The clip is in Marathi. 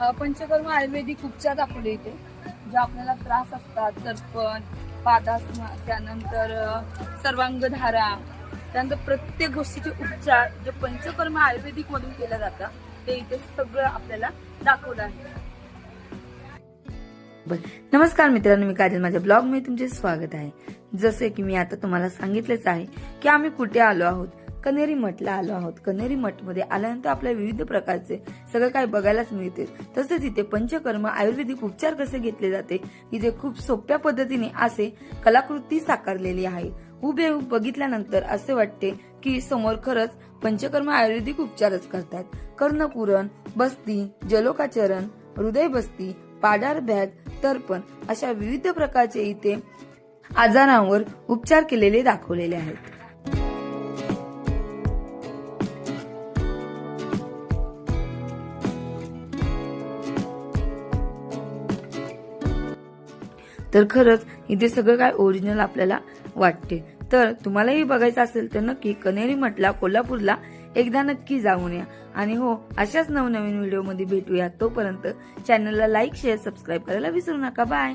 पंचकर्म आयुर्वेदिक उपचार दाखवले इथे जे आपल्याला त्रास असतात तरपण पादासना त्यानंतर सर्वांगधारा त्यानंतर प्रत्येक गोष्टीचे उपचार जे पंचकर्म आयुर्वेदिक मधून केलं जातं ते इथे सगळं आपल्याला दाखवलं आहे. नमस्कार मित्रांनो मी काजल. माझ्या ब्लॉगमध्ये तुमचे स्वागत आहे. जसे की मी आता तुम्हाला सांगितलेच आहे की आम्ही कुठे आलो आहोत? कनेरी मठला आलो आहोत. कनेरी मठमध्ये आल्यानंतर आपल्याला विविध प्रकारचे सगळं काही बघायलाच मिळते. तसेच इथे पंचकर्म आयुर्वेदिक उपचार कसे घेतले जाते इथे खूप सोप्या पद्धतीने असे कलाकृती साकारलेली आहे. उभे बघितल्यानंतर असे वाटते की समोर खरंच पंचकर्म आयुर्वेदिक उपचारच करतात. कर्णपुरण बस्ती जलोकाचरण हृदय बस्ती पाडार बॅग तर्पण अशा विविध प्रकारचे इथे आजारांवर उपचार केलेले दाखवलेले आहेत. तर खरंच इथे सगळं काय ओरिजिनल आपल्याला वाटते. तर तुम्हालाही बघायचं असेल तर नक्की कनेरी मठला कोल्हापूरला एकदा नक्की जाऊन या. आणि हो अशाच नवनवीन व्हिडिओमध्ये भेटूया. तोपर्यंत चॅनलला लाईक शेअर सबस्क्राईब करायला विसरू नका. बाय